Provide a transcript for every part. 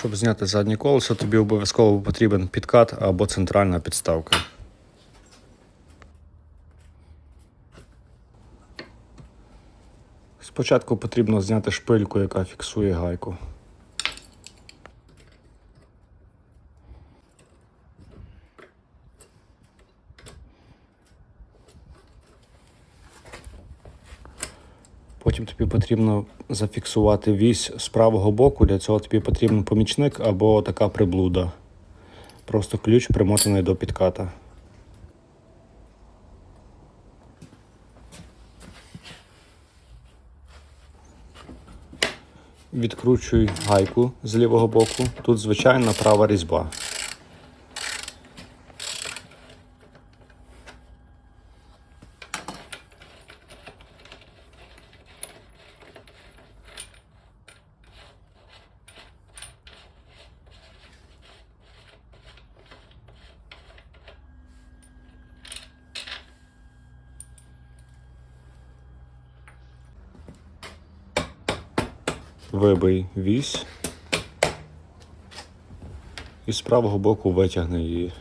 Щоб зняти заднє колесо, тобі обов'язково потрібен підкат або центральна підставка. Спочатку потрібно зняти шпильку, яка фіксує гайку. Потім тобі потрібно зафіксувати вісь з правого боку. Для цього тобі потрібен помічник або така приблуда. Просто ключ примотаний до підката. Відкручуй гайку з лівого боку. Тут звичайна права різьба. Вибий вісь. І з правого боку витягни її.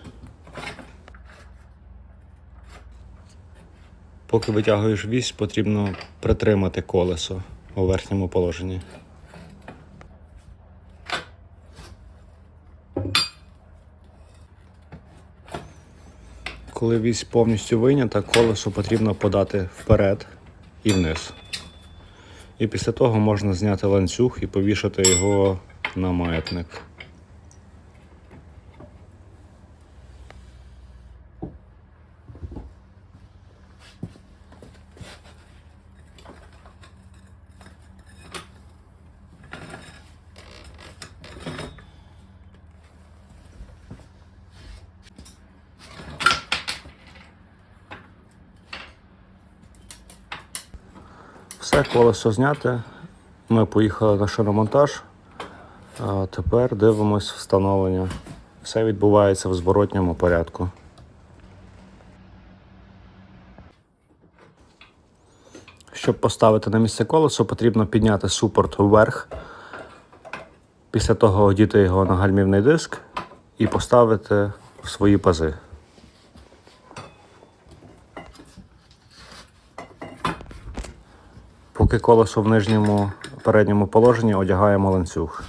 Поки витягуєш вісь, потрібно притримати колесо у верхньому положенні. Коли вісь повністю вийнята, колесо потрібно подати вперед і вниз. І після того можна зняти ланцюг і повішати його на маятник. Все, колесо зняте. Ми поїхали на шиномонтаж. А тепер дивимось встановлення. Все відбувається в зворотньому порядку. Щоб поставити на місце колесо, потрібно підняти супорт вверх. Після того одіти його на гальмівний диск і поставити в свої пази. Поки колесо в нижньому передньому положенні одягаємо ланцюг.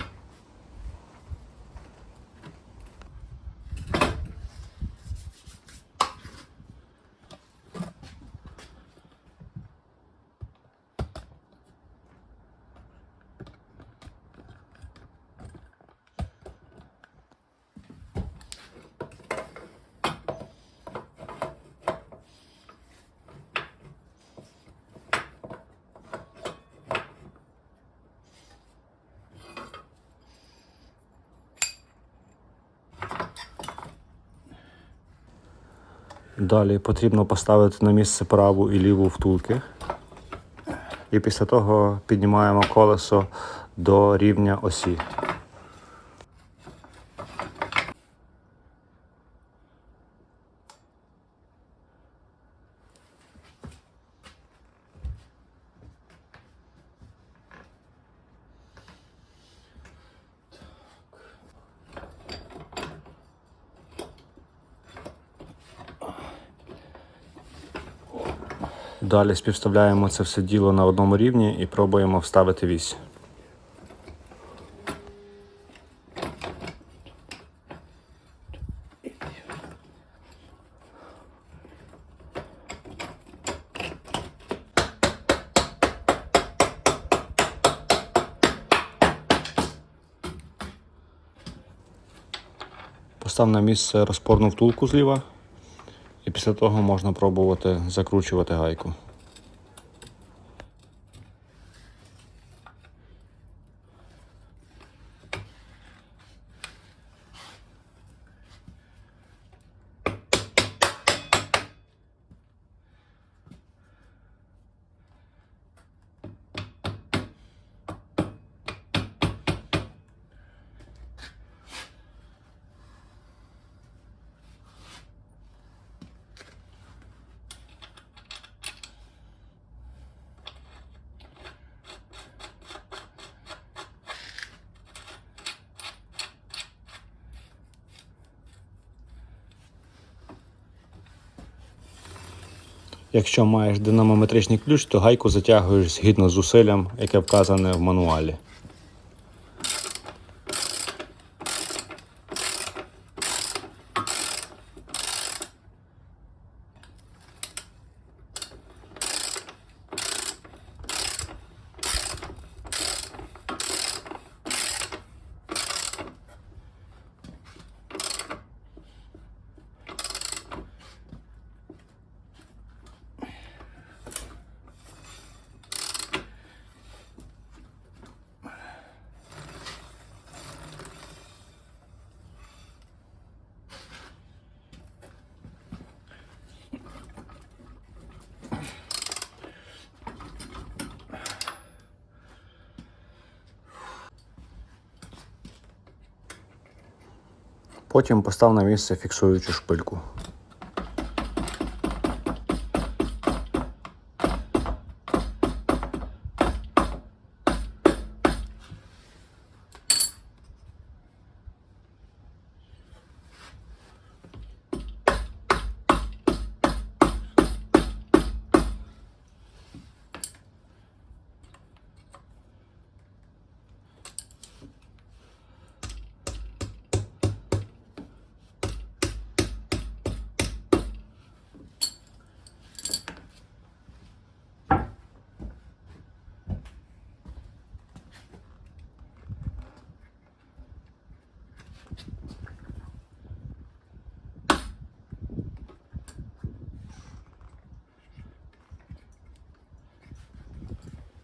Далі потрібно поставити на місце праву і ліву втулки. І після того піднімаємо колесо до рівня осі. Далі співставляємо це все діло на одному рівні і пробуємо вставити вісь. Постав на місце розпорну втулку зліва. І після того можна пробувати закручувати гайку. Якщо маєш динамометричний ключ, то гайку затягуєш згідно з зусиллям, яке вказане в мануалі. Потім постав на місце фіксуючу шпильку.